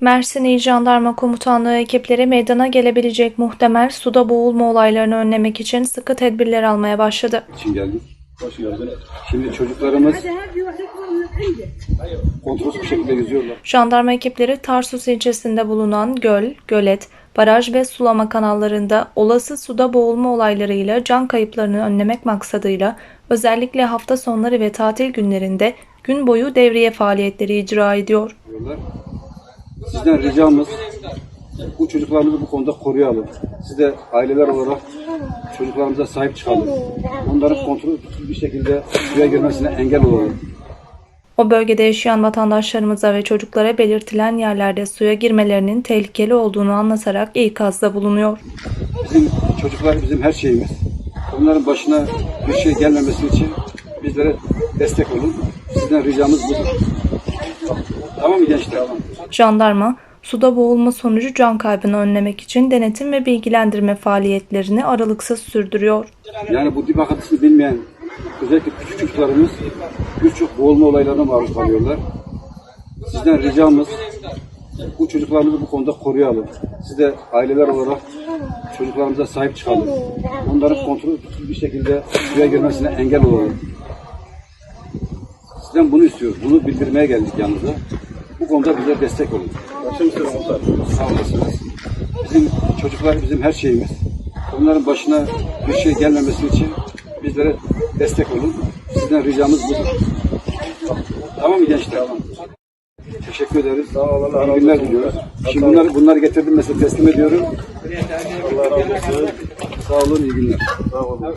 Mersin İl Jandarma Komutanlığı ekipleri meydana gelebilecek muhtemel suda boğulma olaylarını önlemek için sıkı tedbirler almaya başladı. için geldik. Hoş geldin. Şimdi çocuklarımız kontrolsüz bir şekilde yüzüyorlar. Jandarma ekipleri Tarsus ilçesinde bulunan göl, gölet, baraj ve sulama kanallarında olası suda boğulma olaylarıyla can kayıplarını önlemek maksadıyla özellikle hafta sonları ve tatil günlerinde gün boyu devriye faaliyetleri icra ediyor. diyorlar. Sizden ricamız bu çocuklarımızı bu konuda koruyalım. Siz de aileler olarak çocuklarımıza sahip çıkalım. Onların kontrolsüz bir şekilde suya girmesine engel olalım. O bölgede yaşayan vatandaşlarımıza ve çocuklara belirtilen yerlerde suya girmelerinin tehlikeli olduğunu anlatarak ikazda bulunuyor. Bizim çocuklar bizim her şeyimiz. Onların başına bir şey gelmemesi için bizlere destek olun. Sizden ricamız budur. Tamam gençler? Tamam. Jandarma, suda boğulma sonucu can kaybını önlemek için denetim ve bilgilendirme faaliyetlerini aralıksız sürdürüyor. Yani bu dip akıntısını bilmeyen özellikle küçük çocuklarımız birçok boğulma olaylarına maruz kalıyorlar. Sizden ricamız bu çocuklarımızı bu konuda koruyalım. Siz de aileler olarak çocuklarımıza sahip çıkalım. Onların kontrolsüz bir şekilde suya girmesine engel olalım. Sizden bunu istiyoruz. Bunu bildirmeye geldik yanınıza. Bu konuda bize destek olun. Sağ olasınız. Bizim çocuklar bizim her şeyimiz. Onların başına bir şey gelmemesi için bizlere destek olun. Sizden ricamız budur. Tamam mı gençler? Tamam. Teşekkür ederiz. Sağ olun. İyi günler diliyoruz. Şimdi bunları, bunları getirdim mesela teslim ediyorum. Allah razı olsun. Sağ olun, iyi günler. Sağ olun.